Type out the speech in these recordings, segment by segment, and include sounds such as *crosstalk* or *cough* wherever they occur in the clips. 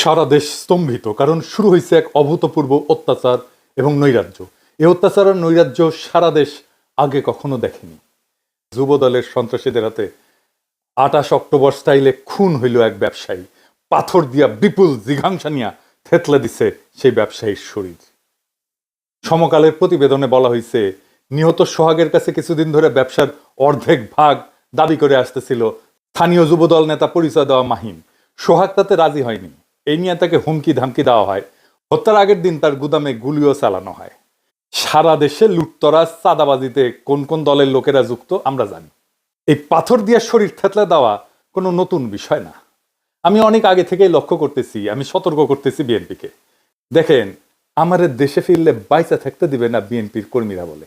সারা দেশ স্তম্ভিত, কারণ শুরু হয়েছে এক অভূতপূর্ব অত্যাচার এবং নৈরাজ্য। এই অত্যাচার আর নৈরাজ্য সারা দেশ আগে কখনো দেখেনি। যুব দলের সন্ত্রাসীদের হাতে আটাশ অক্টোবর স্টাইলে খুন হইল এক ব্যবসায়ী। পাথর দিয়া বিপুল জিঘাংসা নিয়া থেতলে দিছে সেই ব্যবসায়ীর শরীর। সমকালের প্রতিবেদনে বলা হয়েছে নিহত সোহাগের কাছে কিছুদিন ধরে ব্যবসার অর্ধেক ভাগ দাবি করে আসতেছিল স্থানীয় যুবদল নেতা পরিচয় দেওয়া মাহিম। সোহাগ তাতে রাজি হয়নি। এই নিয়ে তাকে হুমকি ধামকি দেওয়া হয়। হত্যার আগের দিন তার গুদামে গুলিও চালানো হয়। সারা দেশে লুটতরাজ, চাঁদাবাজিতে কোন কোন দলের লোকেরা যুক্ত আমরা জানি। এই পাথর দিয়ে শরীর থেতলে দেওয়া কোনো নতুন বিষয় না। আমি অনেক আগে থেকেই লক্ষ্য করতেছি, আমি সতর্ক করতেছি বিএনপিকে। দেখেন আমাদের দেশে ফিরলে বাইচা থাকতে দিবে না বিএনপির কর্মীরা বলে।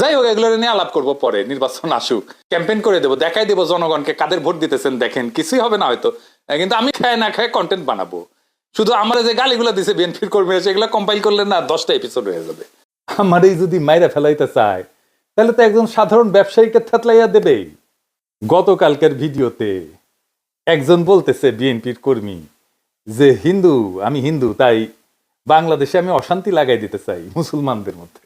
যাই হোক, এগুলো নিয়ে আলাপ করব পরে, নির্বাচন আসুক। ক্যাম্পেইন করে দেবো, দেখাই দেবো জনগণকে, কাদের ভোট দিতেছেন, দেখেন, কিছুই হবে না হয়তো। কিন্তু আমি খায় না খায় কন্টেন্ট বানাবো। শুধু আমার যে গালিগুলো দিছে বিএনপির কর্মীরা সেগুলো কম্পাইল করলে না দশটা এপিসোড হয়ে যাবে। আমার এই যদি মাইরা ফেলাইতে চায়, তাহলে তো একজন সাধারণ ব্যবসায়ীকে থাতলাইয়া দেবেই। গতকালকের ভিডিওতে একজন বলতেছে বিএনপির কর্মী যে, হিন্দু, আমি হিন্দু, তাই বাংলাদেশে আমি অশান্তি লাগাই দিতে চাই মুসলমানদের মধ্যে।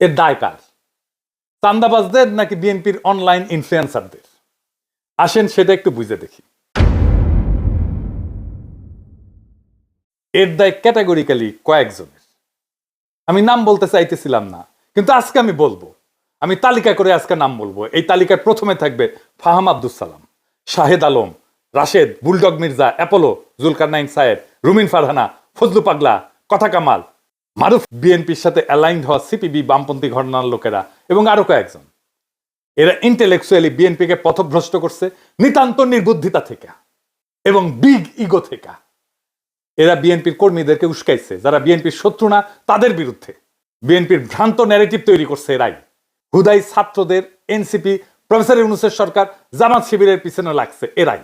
এর দায় কার চান্দাবাজদের নাকি বিএনপির অনলাইন ইনফ্লুয়েন্সারদের আসেন সেটা একটু বুঝে দেখি। এর দায় ক্যাটাগরিক্যালি কয়েকজনের। আমি নাম বলতে চাইতেছিলাম না, কিন্তু আজকে আমি বলব। আমি তালিকা করে আজকে নাম বলব। এই তালিকায় প্রথমে থাকবে Faham Abdul Salam, Shahed Alam, Rashed, bulldog Mirza, Apollo Zulkarnain সাহেব রুমিন ফারহানা, ফজলু পাগলা, কথা কামাল মারুফ, বিএনপির সাথে অ্যালাইন্ড হওয়া সিপিবি বামপন্থী ঘটনার লোকেরা এবং আরও কয়েকজন। এরা ইন্টেলেকচুয়ালি বিএনপিকে পথভ্রষ্ট করছে, নিতান্ত নির্বুদ্ধিতা থেকে এবং বিগ ইগো থেকে। এরা বিএনপির কর্মীদেরকে উস্কাইছে, যারা বিএনপির শত্রু না, তাদের বিরুদ্ধে। বিএনপির ভ্রান্ত ন্যারেটিভ তৈরি করছে এরাই। হুদাই ছাত্রদের এনসিপি, প্রফেসর ইউনুসের সরকার, জামাত শিবিরের পিছনে লাগছে এরাই।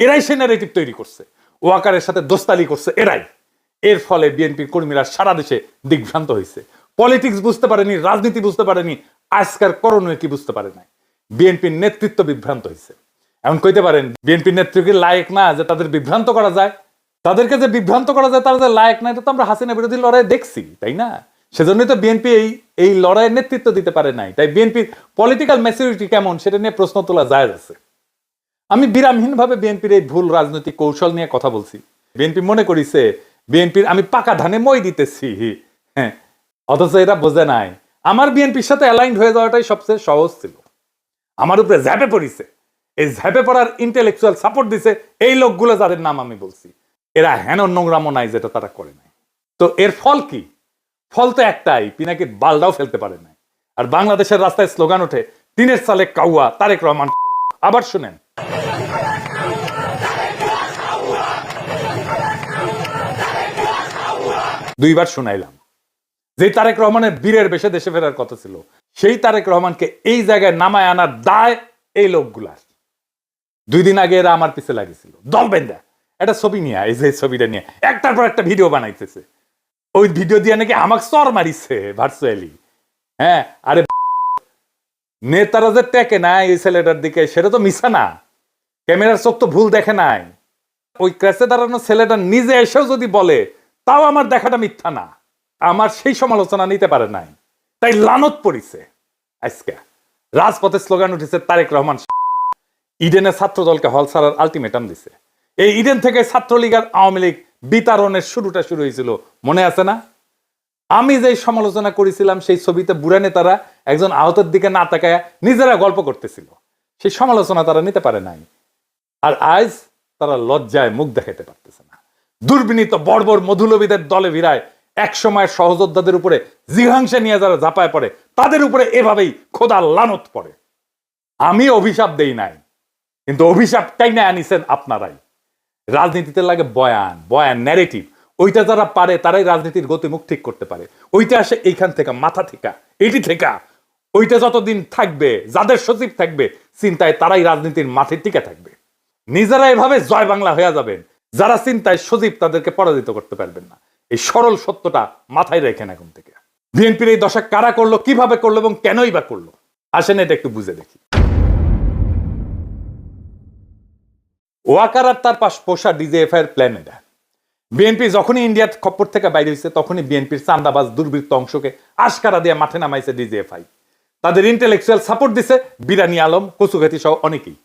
এরাই সে ন্যারেটিভ তৈরি করছে। ওয়াকারের সাথে দোস্তালি করছে এরাই। এর ফলে বিএনপির কর্মীরা সারা দেশে দিগ্ভ্রান্ত হয়েছে। পলিটিক্স বুঝতে পারেনি, রাজনীতি বুঝতে পারেনি, আজকার করণীয় কি বুঝতে পারে নাই। বিএনপির নেতৃত্ব বিভ্রান্ত হয়েছে। এমন কইতে পারেন, বিএনপির নেতৃত্বকে লায়ক না যে তাদের বিভ্রান্ত করা যায়? তাদেরকে যে বিভ্রান্ত করা যায় তারা যে লায়ক না, এটা তো আমরা হাসিনা বিরোধী লড়াই দেখছি, তাই না? সেজন্যই তো বিএনপি এই এই লড়াইয়ের নেতৃত্ব দিতে পারে নাই। তাই বিএনপির পলিটিক্যাল ম্যাচুরিটি কেমন সেটা নিয়ে প্রশ্ন তোলা যায় আছে। আমি বিরামহীনভাবে বিএনপির এই ভুল রাজনৈতিক কৌশল নিয়ে কথা বলছি। বিএনপি মনে করিছে বিএনপির, আমি পাকা ধানে মই দিতেছি। হ্যাঁ অথচ এরা বোঝে নাই। আমার বিএনপির সাথে অ্যালাইন্ড হয়ে যাওয়াটাই সবচেয়ে সহজ ছিল। আমার উপরে ঝ্যাপে পড়িছে। এই ঝ্যাপে পড়ার ইন্টেলেকচুয়াল সাপোর্ট দিছে এই লোকগুলো যাদের নাম আমি বলছি। এরা হেন নোংরামো নাই যেটা তারা করে নাই। তো এর ফল কি? ফল তো একটাই, পিনাকির বালটাও ফেলতে পারে নাই। আর বাংলাদেশের রাস্তায় স্লোগান ওঠে, তিনের সালে কাউয়া, তারেক রহমান আবার শুনেন। দুইবার শুনাইলাম। যেই তারেক রহমানের বীরের বেশে দেশে ফেরার কথা ছিল, সেই তারেক রহমানকে এই জায়গায় নামায় আনার দায় এই লোকগুলার। দুই দিন আগে এরা আমার পিছে লাগিয়েছিল। দল বেন্দা একটা ছবি নিয়ে, এই যে ছবিটা নিয়ে। একটার পর একটা ভিডিও বানাইতেছে। ওই ভিডিও দিয়ে নাকি আমাকে চর মারিছে ভার্চুয়ালি। হ্যাঁ আরে নেতারা যে টেকে নাই এই ছেলেটার দিকে, সেটা তো মিশা না। ক্যামেরার চোখ তো ভুল দেখে নাই। ওই ক্রেসে দাঁড়ানো ছেলেটা নিজে এসেও যদি বলে তাও আমার দেখাটা মিথ্যা না। আমার সেই সমালোচনা নিতে পারে নাই। তাই লানত পড়িছে আজকে। রাজপথে স্লোগান উঠেছে তারেক রহমান ইডেনের ছাত্র দলকে হল ছাড়ার আলটিমেটাম দিছে। এই ইডেন থেকে ছাত্রলীগ আর আওয়ামী লীগ বিতারণের শুরুটা শুরু হয়েছিল, মনে আছে না? আমি যে সমালোচনা করেছিলাম, সেই ছবিতে বুড়া নেতারা একজন আহতের দিকে না তাকায় নিজেরা গল্প করতেছিল। সেই সমালোচনা তারা নিতে পারে নাই। আর আজ তারা লজ্জায় মুখ দেখাতে পারতেছে দুর্বিনীত বর্বর মধুলবীদের দলে ভিড়ায় এক সময় সহযোদ্ধাদের উপরে জিঘাংসা নিয়ে যারা ঝাঁপায় পড়ে, তাদের উপরে এভাবেই খোদা লানত পড়ে। আমি অভিশাপ দেই নাই, কিন্তু অভিশাপটাই না আনিছেন আপনারাই। রাজনীতিতে লাগে বয়ান বয়ান ন্যারেটিভ ওইটা যারা পারে, তারাই রাজনীতির গতিমুখ ঠিক করতে পারে। ওইটা আসে এইখান থেকে, মাথা থেকে এটি থেকে। ওইটা যতদিন থাকবে, যাদের সচিব থাকবে, চিন্তায় তারাই রাজনীতির মাঠে টিকে থাকবে। নিজেরা এভাবে জয় বাংলা হয়ে যাবেন। যারা চিন্তায় সজীব তাদেরকে পরাজিত করতে পারবেন না। এই সরল সত্যটা মাথায় রেখেন এখন থেকে। বিএনপির এই দশা কারা করল, কীভাবে করল এবং কেনই বা করল? আসেন এটা একটু বুঝে দেখি। ওয়াকার তার পাশ পোষা ডিজেএফআই এর প্ল্যান এটা। বিএনপি যখনই ইন্ডিয়ার খপ্পর থেকে বাইরে হয়েছে, তখনই বিএনপির চান্দাবাজ, দুর্বৃত্ত অংশকে আশকারা দিয়ে মাঠে নামাইছে ডিজেএফআই। তাদের ইন্টেলেকচুয়াল সাপোর্ট দিছে বিরানি আলম কচুঘাতি সহ অনেকেই।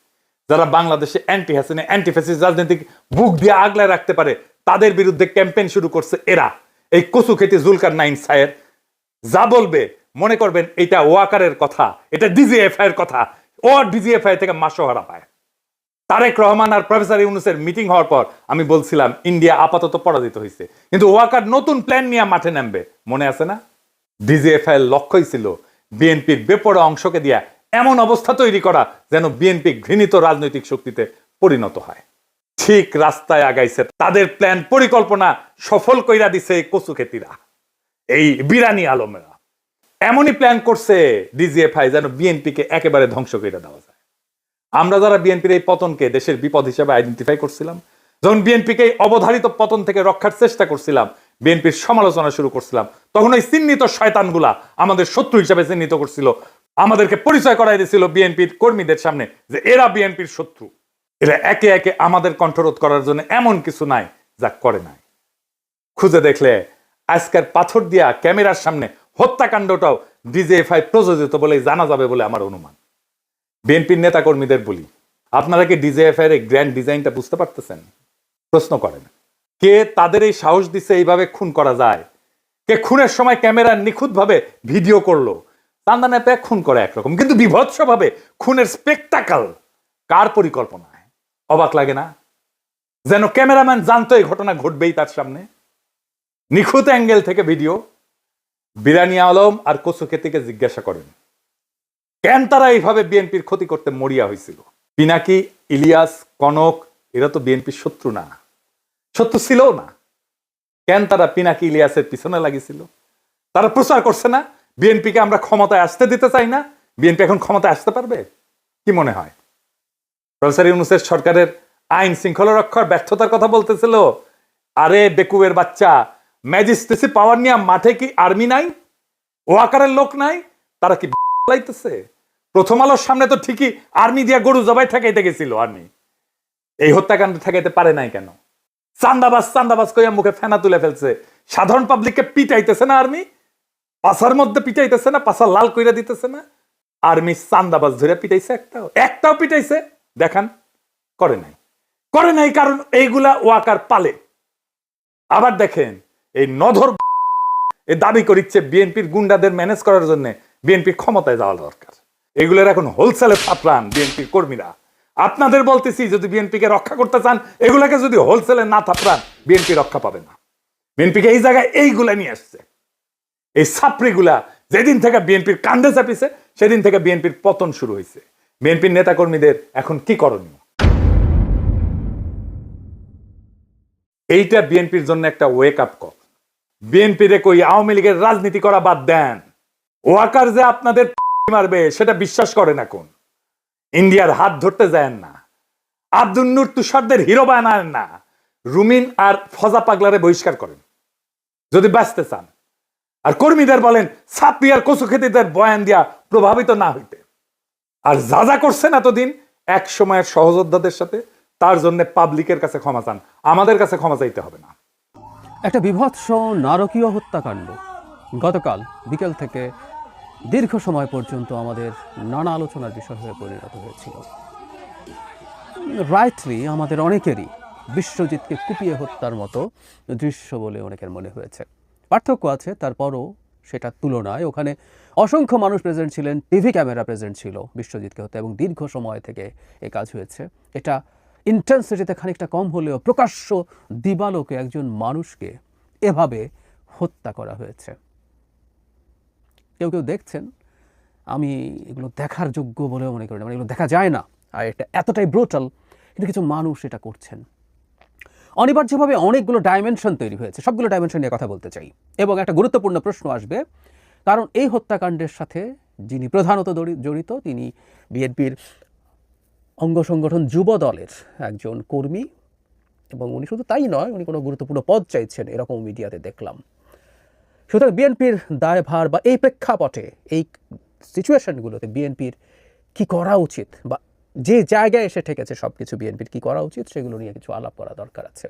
যারা বাংলাদেশে অ্যান্টি হাসিনে অ্যান্টি ফ্যাসিস রাজনীতিক বুক দিয়ে আগলায় রাখতে পারে, তাদের বিরুদ্ধে ক্যাম্পেইন শুরু করছে এরা। এই কচু খেতে জুলকার নাইন সায়ের যা বলবে, মনে করবেন এটা ওয়াকারের কথা, এটা ডিজিএফআই এর কথা, ও ডিজিএফআই থেকে মাসোহারা পায়। তারেক রহমান আর প্রফেসর ইউনুসের মিটিং হওয়ার পর আমি বলছিলাম, ইন্ডিয়া আপাতত পরাজিত হয়েছে কিন্তু ওয়াকার নতুন প্ল্যান নিয়ে মাঠে নামবে, মনে আছে না? ডিজিএফআই এর লক্ষ্যই ছিল, বিএনপির বেপরোয়া অংশকে দিয়া এমন অবস্থা তৈরি করা যেন বিএনপি ঘৃণিত রাজনৈতিক শক্তিতে পরিণত হয়। ঠিক রাস্তায় আগাইছে তাদের প্ল্যান পরিকল্পনা সফল কইরা দিছে কচু খেতিরা, এই বিরানি আলমেরা। এমনই প্ল্যান করছে ডিজিএফআই যেন বিএনপিকে একেবারে ধ্বংস করে দেওয়া যায়। আমরা যারা বিএনপির এই পতনকে দেশের বিপদ হিসেবে আইডেন্টিফাই করছিলাম, যখন বিএনপিকে অবধারিত পতন থেকে রক্ষার চেষ্টা করছিলাম, বিএনপির সমালোচনা শুরু করছিলাম, তখন ওই চিহ্নিত শয়তানগুলা আমাদের শত্রু হিসেবে চিহ্নিত করছিল আমাদেরকে পরিচয় করাই দিয়েছিল বিএনপির কর্মীদের সামনে যে এরা বিএনপির শত্রু। এরা একে একে আমাদের কণ্ঠরোধ করার জন্য এমন কিছু নাই যা করে নাই। খুঁজে দেখলে আজকের পাথর দিয়া ক্যামেরার সামনে হত্যাকাণ্ডটাও ডিজেএফআই প্রযোজিত বলে জানা যাবে বলে আমার অনুমান। বিএনপির নেতাকর্মীদের বলি, আপনারা কি ডিজেএফআই এর গ্র্যান্ড ডিজাইনটা বুঝতে পারতেছেন? প্রশ্ন করেন, কে তাদের এই সাহস দিচ্ছে এইভাবে খুন করা যায়? কে খুনের সময় ক্যামেরা নিখুঁতভাবে ভিডিও করল? চান্দা প্যাক খুন করে একরকম। কিন্তু বিভৎসভাবে খুনের স্পেকটাকাল কার পরিকল্পনায়? অবাক লাগে না? যেন ক্যামেরাম্যান জানতো এই ঘটনা ঘটবেই তার সামনে। নিখুঁত অ্যাঙ্গেল থেকে ভিডিও। বিরানি আলম আর কচুকেতিকে জিজ্ঞাসা করেন, কেন তারা এইভাবে বিএনপির ক্ষতি করতে মরিয়া হয়েছিল পিনাকি, ইলিয়াস, কনক, এরা তো বিএনপির শত্রু না। শত্রু ছিলও না। কেন তারা পিনাকি, ইলিয়াসের পিছনে লাগিয়েছিল? তারা প্রচার করছে না? বিএনপিকে আমরা ক্ষমতায় আসতে দিতে চাই না। বিএনপি এখন ক্ষমতায় আসতে পারবে? কি মনে হয়? প্রফেসর ইউনুসের সরকারের আইন শৃঙ্খলা রক্ষার ব্যর্থতার কথা বলতেছিল। আরে বেকুবের বাচ্চা, ম্যাজিস্ট্রেসি পাওয়ার নিয়ে মাঠে কি আর্মি নাই? ও আকারের লোক নাই? তারা কি *laughs* লাইতেছে প্রথম আলোর সামনে তো ঠিকই আর্মি দিয়া গরু জবাই ঠেকাইতে গেছিল আর্মি। এই হত্যাকাণ্ড ঠেকাইতে পারে নাই কেন? চান্দাবাস চান্দাবাস কইয়া মুখে ফেনা তুলে ফেলছে। সাধারণ পাবলিককে পিটাইতেছে না আর্মি? পাশার মধ্যে পিটাইতেছে না পাশা লাল কইরা দিতেছে না। আর্মি চান্দাবাজ ধরে পিটাইছে একটাও। একটাও পিটাইছে। দেখান, করে নাই। করে নাই কারণ এইগুলা ওয়াকার পালে। আবার দেখেন, এই নধর এ দাবি করিচ্ছে বিএনপির গুন্ডাদের ম্যানেজ করার জন্য বিএনপির ক্ষমতায় যাওয়া দরকার। এগুলোর এখন হোলসেলে থাপড়ান বিএনপির কর্মীরা। আপনাদের বলতেছি, যদি বিএনপিকে রক্ষা করতে চান, এগুলাকে যদি হোলসেলে না থাপড়ান, বিএনপি রক্ষা পাবে না। বিএনপিকে এই জায়গায় এইগুলা নিয়ে আসছে। এই ছাত্রীগুলা যেদিন থেকে বিএনপির কান্দে চাপিছে, সেদিন থেকে বিএনপির পতন শুরু হয়েছে বিএনপির নেতাকর্মীদের এখন কি করণীয়? এইটা বিএনপির জন্য একটা ওয়েক আপ কল রে কই আওয়ামী লীগের রাজনীতি করা বাদ দেন। ওয়াকার যে আপনাদের *laughs* মারবে, সেটা বিশ্বাস করেন এখন। ইন্ডিয়ার হাত ধরতে যায় না। আব্দুল নূর তুষারদের হিরো বানান না। রুমিন আর ফজা পাগলারে বহিষ্কার করেন। যদি বাঁচতে চান আর কর্মীদের বলেন ছাত্রী আর কচু খেতেদের বয়ান দিয়া প্রভাবিত না হইতে। আর যা যা করছেন এতদিন, এক সময়ের সহযোদ্ধাদের সাথে, তার জন্য পাবলিকের কাছে ক্ষমা চান। আমাদের কাছে ক্ষমা চাইতে হবে না। একটা বিভৎস নারকীয় হত্যাকাণ্ড। গতকাল বিকেল থেকে দীর্ঘ সময় পর্যন্ত আমাদের নানা আলোচনার বিষয় হয়ে পরিণত হয়েছিল। রাইটলি আমাদের অনেকেরই বিশ্বজিৎকে কুপিয়ে হত্যার মতো দৃশ্য বলে অনেকের মনে হয়েছে। পার্থক্য আছে, তারপরও সেটা তুলনায়। ওখানে অসংখ্য মানুষ প্রেজেন্ট ছিলেন, টিভি ক্যামেরা প্রেজেন্ট ছিল বিশ্বজিৎকে হত্যা, এবং দীর্ঘ সময় থেকে এ কাজ হয়েছে। এটা ইন্টেন্সিটিতে খানিকটা কম হলেও প্রকাশ্য দিবালোকে একজন মানুষকে এভাবে হত্যা করা হয়েছে। কেউ কেউ দেখছেন, আমি এগুলো দেখার যোগ্য বলেও মনে করি না মানে এগুলো দেখা যায় না, আর এটা এতটাই ব্রোটাল কিন্তু কিছু মানুষ এটা করছেন। অনিবার্যভাবে অনেকগুলো ডাইমেনশন তৈরি হয়েছে। সবগুলো ডাইমেনশন নিয়ে কথা বলতে চাই। এবং একটা গুরুত্বপূর্ণ প্রশ্ন আসবে, কারণ এই হত্যাকাণ্ডের সাথে যিনি প্রধানত জড়িত, তিনি বিএনপির অঙ্গ সংগঠন যুব দলের একজন কর্মী, এবং উনি শুধু তাই নয়, উনি কোনো গুরুত্বপূর্ণ পদ চাইছেন, এরকম মিডিয়াতে দেখলাম। সুতরাং বিএনপির দায়ভার বা এই প্রেক্ষাপটে, এই সিচুয়েশনগুলোতে বিএনপির কি করা উচিত বা যে জায়গায় এসে ঠেকেছে সব কিছু বিএনপির কি করা উচিত সেগুলো নিয়ে কিছু আলাপ করা দরকার আছে।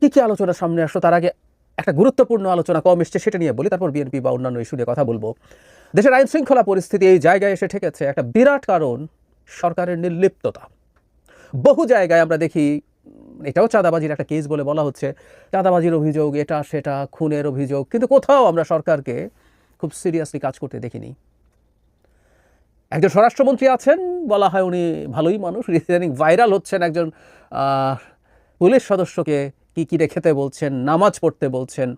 কি কি আলোচনা সামনে আসলো তার আগে একটা গুরুত্বপূর্ণ আলোচনা কম এসছে সেটা নিয়ে বলি, তারপর বিএনপি বা অন্যান্য ইস্যু নিয়ে কথা বলব। দেশের আইন শৃঙ্খলা পরিস্থিতি এই জায়গায় এসে ঠেকেছে একটা বিরাট কারণ, সরকারের নির্লিপ্ততা। বহু জায়গায় আমরা দেখি, এটাও চাঁদাবাজির একটা কেস বলে বলা হচ্ছে। চাঁদাবাজির অভিযোগ, এটা সেটা, খুনের অভিযোগ, কিন্তু কোথাও আমরা সরকারকে খুব সিরিয়াসলি কাজ করতে দেখিনি। একজন স্বরাষ্ট্রমন্ত্রী আছেন, বলা হয় উনি ভালোই মানুষ ইদানিং ভাইরাল হচ্ছেন একজন পুলিশ সদস্যকে কি কী খেতে বলছেন, নামাজ পড়তে বলছেন,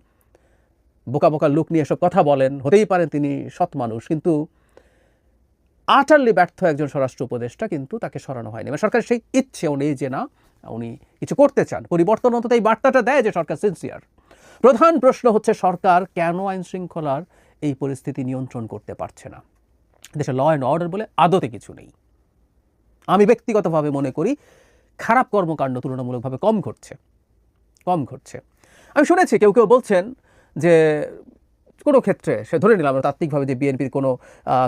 বোকা বোকা লুক নিয়ে এসব কথা বলেন, হতেই পারেন তিনি সৎ মানুষ, কিন্তু আটারলি ব্যর্থ একজন স্বরাষ্ট্র উপদেষ্টা কিন্তু তাকে সরানো হয়নি। মানে সরকারের সেই ইচ্ছেও নেই যে না, উনি কিছু করতে চান। পরিবর্তন অন্তত এই বার্তাটা দেয় যে সরকার সিনসিয়ার প্রধান প্রশ্ন হচ্ছে, সরকার কেন আইন শৃঙ্খলার এই পরিস্থিতি নিয়ন্ত্রণ করতে পারছে না? দেশে ল অ্যান্ড অর্ডার বলে আদতে কিছু নেই। আমি ব্যক্তিগতভাবে মনে করি খারাপ কর্মকাণ্ড তুলনামূলকভাবে কম ঘটছে। কম ঘটছে। আমি শুনেছি কেউ কেউ বলছেন যে কোনো ক্ষেত্রে, সে ধরে নিলাম, তাত্ত্বিকভাবে যে বিএনপির কোনো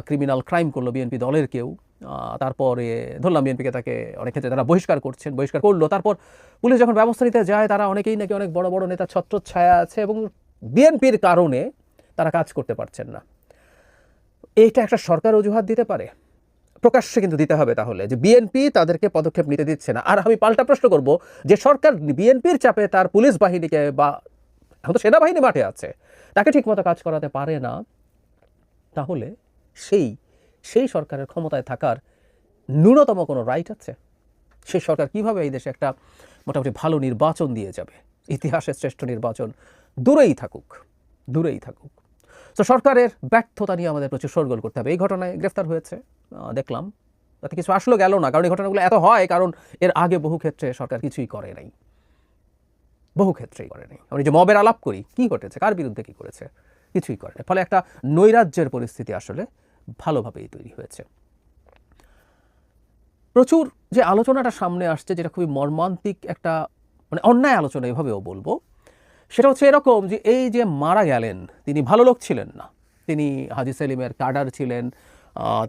ক্রিমিনাল ক্রাইম করল বিএনপি দলের কেউ তারপরে ধরলাম বিএনপিকে তাকে অনেক ক্ষেত্রে তারা বহিষ্কার করছেন, বহিষ্কার করল, তারপর পুলিশ যখন ব্যবস্থা নিতে যায়, তারা অনেকেই নাকি অনেক বড় বড় নেতা ছত্রছায়া আছে এবং বিএনপির কারণে তারা কাজ করতে পারছেন না। এইটা একটা সরকার অজুহাত দিতে পারে? প্রকাশ্যে কিন্তু দিতে হবে তাহলে যে বিএনপি তাদেরকে পদক্ষেপ নিতে দিচ্ছে না। আর আমি পাল্টা প্রশ্ন করব যে সরকার বিএনপির চাপে তার পুলিশ বাহিনীকে বা এখন তো সেনাবাহিনী মাঠে আছে, তাকে ঠিকমতো কাজ করাতে পারে না, তাহলে সেই সেই সরকারের ক্ষমতায় থাকার ন্যূনতম কোনো রাইট আছে? সেই সরকার কীভাবে এই দেশে একটা মোটামুটি ভালো নির্বাচন দিয়ে যাবে? ইতিহাসের শ্রেষ্ঠ নির্বাচন দূরেই থাকুক দূরেই থাকুক। তো সরকারের ব্যর্থতা নিয়ে আমাদের প্রচুর সরগোল করতে হবে। এই ঘটনায় গ্রেফতার হয়েছে দেখলাম। তাতে কিছু আসলো, গেল না, কারণ এই ঘটনাগুলো এত হয়, কারণ এর আগে বহু ক্ষেত্রে সরকার কিছুই করে নাই। বহু ক্ষেত্রেই করে নাই। আমি যে মবের আলাপ করি, কি ঘটেছে, কার বিরুদ্ধে কি করেছে, কিছুই করে। ফলে একটা নৈরাজ্যের পরিস্থিতি আসলে ভালোভাবেই তৈরি হয়েছে। প্রচুর যে আলোচনাটা সামনে আসছে, যেটা খুবই মর্মান্তিক একটা মানে অন্যায় আলোচনা, এভাবেও বলব সেটা হচ্ছে এরকম যে এই যে মারা গেলেন, তিনি ভালো লোক ছিলেন না। তিনি হাজি সেলিমের কাডার ছিলেন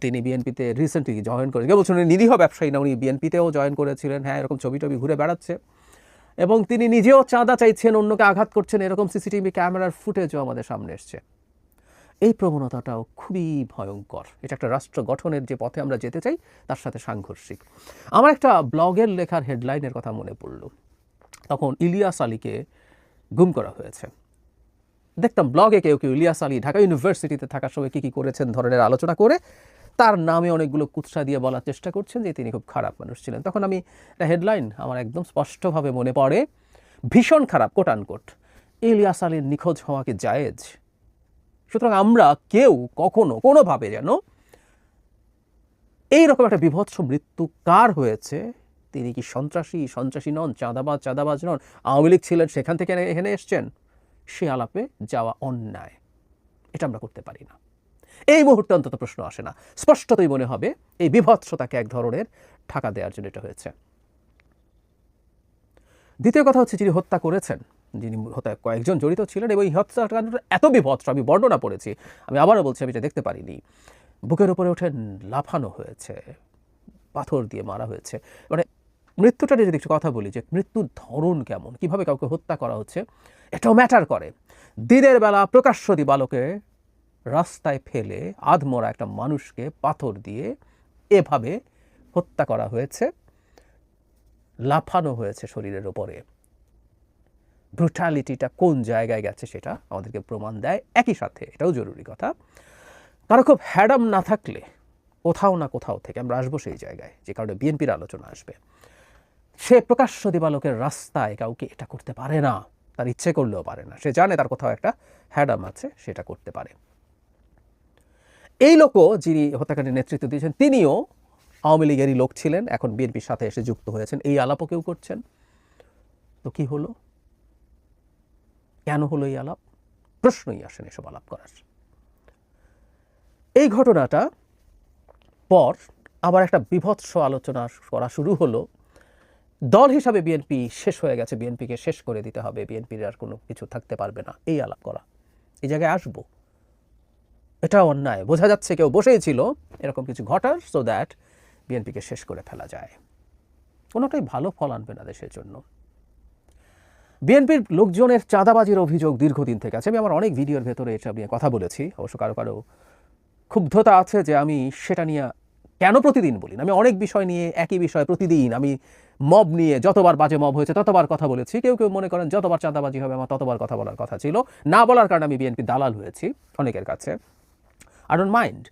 তিনি বিএনপিতে রিসেন্টলি জয়েন করে কেউ বলছেন উনি নিরীহ ব্যবসায়ী না, উনি বিএনপিতেও জয়েন করেছিলেন। হ্যাঁ এরকম ছবি টবি ঘুরে বেড়াচ্ছে। এবং তিনি নিজেও চাঁদা চাইছেন, অন্যকে আঘাত করছেন। এরকম সিসিটিভি ক্যামেরার ফুটেজও আমাদের সামনে এসছে। এই প্রবণতাটাও খুবই ভয়ঙ্কর। এটা একটা রাষ্ট্র গঠনের যে পথে আমরা যেতে চাই, তার সাথে সাংঘর্ষিক। আমার একটা ব্লগের লেখার হেডলাইনের কথা মনে পড়ল। তখন ইলিয়াস আলীকে গুম করা হয়েছে। দেখতাম ব্লগে কেউ কেউ ইলিয়াস আলী ঢাকা ইউনিভার্সিটিতে থাকার সময় কী কী করেছেন ধরনের আলোচনা করে, তার নামে অনেকগুলো কুৎসা দিয়ে বলার চেষ্টা করছেন যে তিনি খুব খারাপ মানুষ ছিলেন। তখন আমি একটা হেডলাইন আমার একদম স্পষ্টভাবে মনে পড়ে, ভীষণ খারাপ কোট আনকোট ইলিয়াস আলীর নিখোঁজ হওয়াকে জায়েজ। সুতরাং আমরা কেউ কখনো, কোনোভাবে যেন এইরকম একটা বিভৎস মৃত্যু কার হয়েছে তিনি কি সন্ত্রাসী? সন্ত্রাসী নন, চাঁদাবাজ চাঁদাবাজ নন। আওয়ামী লীগ ছিলেন সেখান থেকে এখানে এসছেন। সে আলাপে যাওয়া অন্যায়। এটা আমরা করতে পারি না। এই মুহূর্তে অন্তত প্রশ্ন আসে না। স্পষ্টতই মনে হবে, এই বিভৎসতাকে এক ধরনের ঠাকা দেওয়ার জন্য এটা হয়েছে। দ্বিতীয় কথা হচ্ছে, যিনি হত্যা করেছেন, যিনি হত্যায় কয়েকজন জড়িত ছিলেন এবং এই হত্যাকাণ্ডটা এত বিভৎস, আমি বর্ণনা পড়েছি, আমি আবারও বলছি, আমি এটা দেখতে পারিনি। বুকের উপরে উঠে লাফানো হয়েছে, পাথর দিয়ে মারা হয়েছে। মানে মৃত্যুটা যদি একটু কথা বলি যে মৃত্যুর ধরন কেমন, কীভাবে কাউকে হত্যা করা হচ্ছে, এটাও ম্যাটার করে। দিনের বেলা প্রকাশ্য দিবালোকে রাস্তায় ফেলে আধমরা একটা মানুষকে পাথর দিয়ে এভাবে হত্যা করা হয়েছে, লাফানো হয়েছে শরীরের ওপরে। ব্রুটালিটিটা কোন জায়গায় গেছে সেটা আমাদেরকে প্রমাণ দেয় একই সাথে, এটাও জরুরি কথা। কারও খুব হ্যাডাম না থাকলে কোথাও না কোথাও থেকে আমরা আসব সেই জায়গায়, যে কারণে বিএনপির আলোচনা আসবে। সে প্রকাশ্য দিবালোকের রাস্তায় কাউকে এটা করতে পারে না। তার ইচ্ছে করলেও পারে না। সে জানে তার কোথাও একটা হ্যাডাম আছে, সেটা করতে পারে। এই লোকও যিনি হত্যাকাণ্ডের নেতৃত্ব দিয়েছেন, তিনিও আওয়ামী লীগেরই লোক ছিলেন। এখন বিএনপির সাথে এসে যুক্ত হয়েছেন। এই আলাপও কেউ করছেন? তো কি হলো? কেন হলো এই আলাপ? প্রশ্নই আসেন এসব আলাপ করার। এই ঘটনাটা পর আবার একটা বিভৎস আলোচনা করা শুরু হলো। দল হিসাবে বিএনপি শেষ হয়ে গেছে, বিএনপিকে শেষ করে দিতে হবে। বিএনপির আর কোনো কিছু থাকতে পারবে না। এই আলাপ করা। এই জায়গায় আসব। এটা অন্যায়। বোঝা যাচ্ছে কেউ বসেই ছিল। এরকম কিছু ঘটার সো দ্যাট বিএনপিকে শেষ করে ফেলা যায়। কোনোটাই ভালো ফল আনবে না দেশের জন্য। বিএনপির লোকজনের চাঁদাবাজির অভিযোগ দীর্ঘদিন থেকে আছে। আমি আমার অনেক ভিডিওর ভেতরে এটা নিয়ে কথা বলেছি। অবশ্য কারও কারও ক্ষুব্ধতা আছে যে আমি সেটা নিয়ে কেন প্রতিদিন বলি? আমি অনেক বিষয় নিয়ে একই বিষয় প্রতিদিন আমি মব নিয়ে যতবার বাজে মব হয়েছে ততবার কথা বলেছি। কেউ কেউ মনে করেন যতবার চাঁদাবাজি হবে আমার ততবার কথা বলার কথা ছিল। না বলার কারণে আমি বিএনপি দালাল হয়েছি অনেকের কাছে। আই ডোন্ট মাইন্ড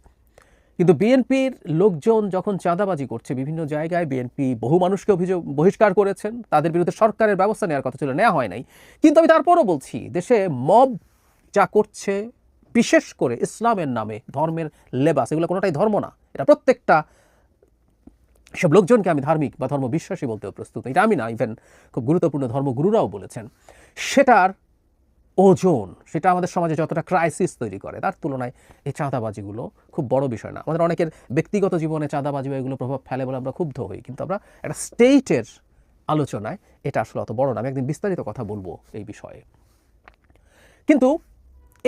কিন্তু বিএনপির লোকজন যখন চাঁদাবাজি করছে বিভিন্ন জায়গায় বিএনপি বহু মানুষকে অভিযোগ বহিষ্কার করেছেন। তাদের বিরুদ্ধে সরকারের ব্যবস্থা নেওয়ার কথা ছিল, নেওয়া হয় নাই। কিন্তু আমি তারপরও বলছি, দেশে মব যা করছে, বিশেষ করে ইসলামের নামে ধর্মের লেবাস, এগুলো কোনোটাই ধর্ম না। এটা প্রত্যেকটা সব লোকজনকে আমি ধার্মিক বা ধর্ম বিশ্বাসী বলতেও প্রস্তুত এটা আমি না ইভেন খুব গুরুত্বপূর্ণ ধর্মগুরুরাও বলেছেন। সেটার ওজন, সেটা আমাদের সমাজে যতটা ক্রাইসিস তৈরি করে, তার তুলনায় এই চাঁদাবাজিগুলো খুব বড় বিষয় না। আমাদের অনেকের ব্যক্তিগত জীবনে চাঁদাবাজি বা এগুলো প্রভাব ফেলে বলে আমরা ক্ষুব্ধ হই, কিন্তু আমরা একটা স্টেটের আলোচনায় এটা আসলে অত বড় না। আমি একদিন বিস্তারিত কথা বলব এই বিষয়ে। কিন্তু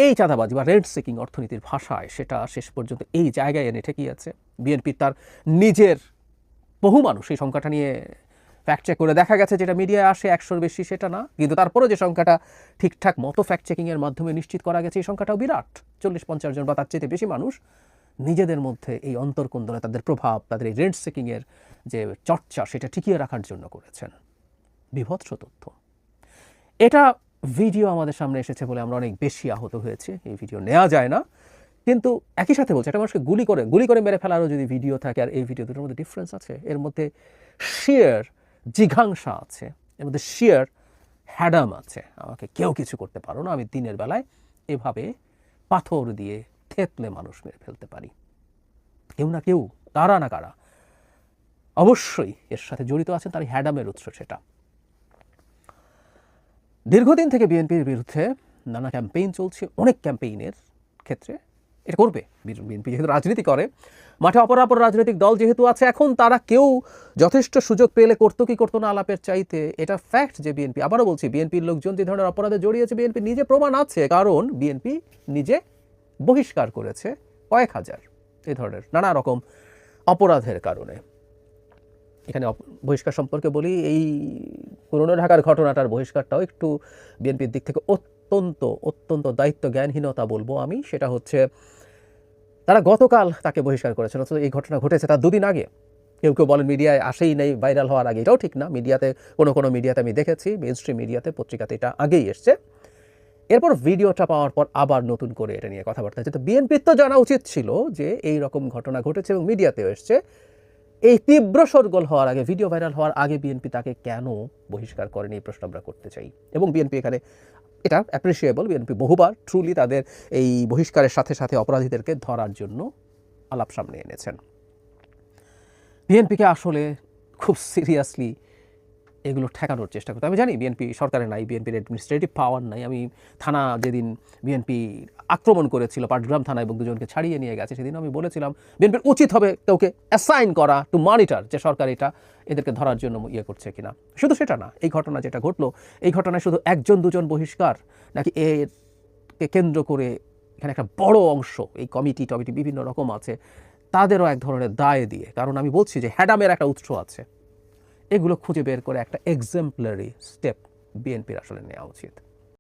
এই চাঁদাবাজি বা রেড সিকিং অর্থনীতির ভাষায় সেটা শেষ পর্যন্ত এই জায়গায় এনে ঠেকিয়েছে বিএনপির তার নিজের বহু মানুষ এই সংখ্যাটা নিয়ে ফ্যাক্ট চেক করে দেখা গেছে যেটা মিডিয়ায় আসে একশোর বেশি সেটা না। কিন্তু তারপরেও যে সংখ্যাটা ঠিকঠাক মতো ফ্যাক্ট চেকিংয়ের মাধ্যমে নিশ্চিত করা গেছে, এই সংখ্যাটাও বিরাট। চল্লিশ পঞ্চাশ জন বা তার চেয়ে বেশি মানুষ নিজেদের মধ্যে এই অন্তর্কন্দলে তাদের প্রভাব, তাদের এই রেন্ট সেকিংয়ের যে চর্চা সেটা টিকিয়ে রাখার জন্য করেছেন। বিভৎস তথ্য। এটা ভিডিও আমাদের সামনে এসেছে বলে আমরা অনেক বেশি আহত হয়েছে। এই ভিডিও নেওয়া যায় না। কিন্তু একই সাথে বলছে, একটা মানুষকে গুলি করে গুলি করে মেরে ফেলারও যদি ভিডিও থাকে, আর এই ভিডিও দুটোর মধ্যে ডিফারেন্স আছে। এর মধ্যে শিয়ার জিঘাংসা আছে, এর মধ্যে শিয়ার হ্যাডাম আছে। আমাকে কেউ কিছু করতে পারো না, আমি দিনের বেলায় এভাবে পাথর দিয়ে থেতলে মানুষ মেরে ফেলতে পারি। কেউ না কেউ কারা না কারা, অবশ্যই এর সাথে জড়িত আছেন তার হ্যাডামের উৎস সেটা। দীর্ঘদিন থেকে বিএনপির বিরুদ্ধে নানা ক্যাম্পেইন চলছে, অনেক ক্যাম্পেইনের ক্ষেত্রে। এটা করবে। বিএনপি যেহেতু রাজনীতি করে, মাঠে অপর অপর রাজনৈতিক দল যেহেতু আছে, এখন তারা কেউ যথেষ্ট সুযোগ পেলে করতো কি করতো না আলাপের চাইতে, এটা ফ্যাক্ট যে বিএনপি, আবারও বলছি, বিএনপির লোকজন যে ধরনের অপরাধে জড়িয়েছে, বিএনপি নিজে প্রমাণ আছে, কারণ বিএনপি নিজে বহিষ্কার করেছে কয়েক হাজার। এ ধরনের নানা রকম অপরাধের কারণে। এখানে বহিষ্কার সম্পর্কে বলি, এই পুরনো ঢাকার ঘটনাটার বহিষ্কারটাও একটু বিএনপির দিক থেকে অত্যন্ত অত্যন্ত দায়িত্ব জ্ঞানহীনতা বলব আমি। সেটা হচ্ছে, তারা গতকাল তাকে বহিষ্কার করেছেন, অথচ এই ঘটনা ঘটেছে তার দুদিন আগে। কেউ কেউ বলেন মিডিয়ায় আসেই নেই, ভাইরাল হওয়ার আগে। এটাও ঠিক না, মিডিয়াতে, কোনো কোনো মিডিয়াতে আমি দেখেছি মেন মিডিয়াতে পত্রিকাতে এটা আগেই এসছে। এরপর ভিডিওটা পাওয়ার পর আবার নতুন করে এটা নিয়ে কথাবার্তা হচ্ছে। তো বিএনপির তো জানা উচিত ছিল যে এই রকম ঘটনা ঘটেছে এবং মিডিয়াতেও এসছে। এই তীব্র সরগোল হওয়ার আগে ভিডিও ভাইরাল হওয়ার আগে বিএনপি তাকে কেন বহিষ্কার করেনি এই প্রশ্ন আমরা করতে চাই? এবং বিএনপি এখানে এটা অ্যাপ্রিসিয়েবল বিএনপি বহুবার ট্রুলি তাদের এই বহিষ্কারের সাথে সাথে অপরাধীদেরকে ধরার জন্য আলাপ সামনে এনেছেন। বিএনপিকে আসলে খুব সিরিয়াসলি এগুলো ঠেকানোর চেষ্টা করতে। আমি জানি বিএনপি সরকারে নাই, বিএনপির অ্যাডমিনিস্ট্রেটিভ পাওয়ার নাই। আমি থানা যেদিন বিএনপি আক্রমণ করেছিল, পাটগ্রাম থানা এবং দুজনকে ছাড়িয়ে নিয়ে গেছে সেদিন আমি বলেছিলাম, বিএনপির উচিত হবে কাউকে অ্যাসাইন করা টু মনিটর যে সরকার এটা, এদেরকে ধরার জন্য ইয়ে করছে কিনা। শুধু সেটা না, এই ঘটনা যেটা ঘটলো, এই ঘটনায় শুধু একজন, দুজন বহিষ্কার, নাকি এরকে কেন্দ্র করে এখানে একটা বড় অংশ, এই কমিটি টমিটি বিভিন্ন রকম আছে, তাদেরও এক ধরনের দায় দিয়ে। কারণ আমি বলছি যে হ্যাডামের একটা উৎস আছে। এগুলো খুঁজে বের করে একটা এক্সাম্পলারি স্টেপ বিএনপির আসলে নেওয়া উচিত।